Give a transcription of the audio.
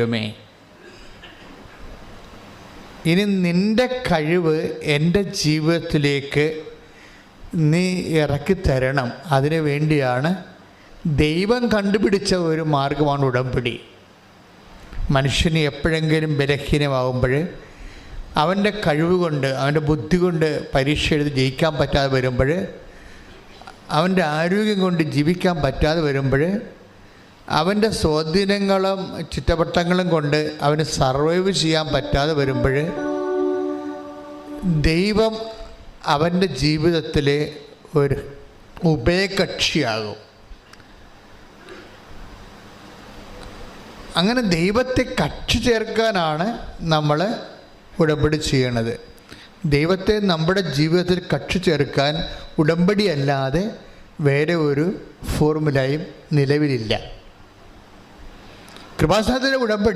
ദൈവമേ. ഇനി നിന്റെ കഴിവ് എന്റെ ജീവിതത്തിലേക്ക് നീ ഇറക്കി തരണം. അതിനു വേണ്ടിയാണ് ദൈവം കണ്ടുപിടിച്ച ഒരു മാർഗമാണ് ഉടമ്പടി. മനുഷ്യന് എപ്പോഴെങ്കിലും ബലഹീനമാകുമ്പോൾ അവന്റെ കഴിവ് കൊണ്ട് അവന്റെ ബുദ്ധി കൊണ്ട് പരീക്ഷ എഴുതി ജയിക്കാൻ പറ്റാതെ വരുമ്പോൾ അവന്റെ ആരോഗ്യം കൊണ്ട് ജീവിക്കാൻ പറ്റാതെ വരുമ്പോൾ അവന്റെ സ്വാധീനങ്ങളും ചുറ്റവട്ടങ്ങളും കൊണ്ട് അവന് സർവൈവ് ചെയ്യാൻ പറ്റാതെ വരുമ്പോൾ ദൈവം അവന്റെ ജീവിതത്തിലെ ഒരു ഉഭയകക്ഷിയാകും. അങ്ങനെ ദൈവത്തെ കക്ഷി ചേർക്കാനാണ് നമ്മൾ ഉടമ്പടി ചെയ്യണത്. ദൈവത്തെ നമ്മുടെ ജീവിതത്തിൽ കക്ഷി ചേർക്കാൻ ഉടമ്പടിയല്ലാതെ വേറെ ഒരു ഫോർമുലയും നിലവിലില്ല. കൃപാസനത്തിന്റെ ഉടമ്പടി.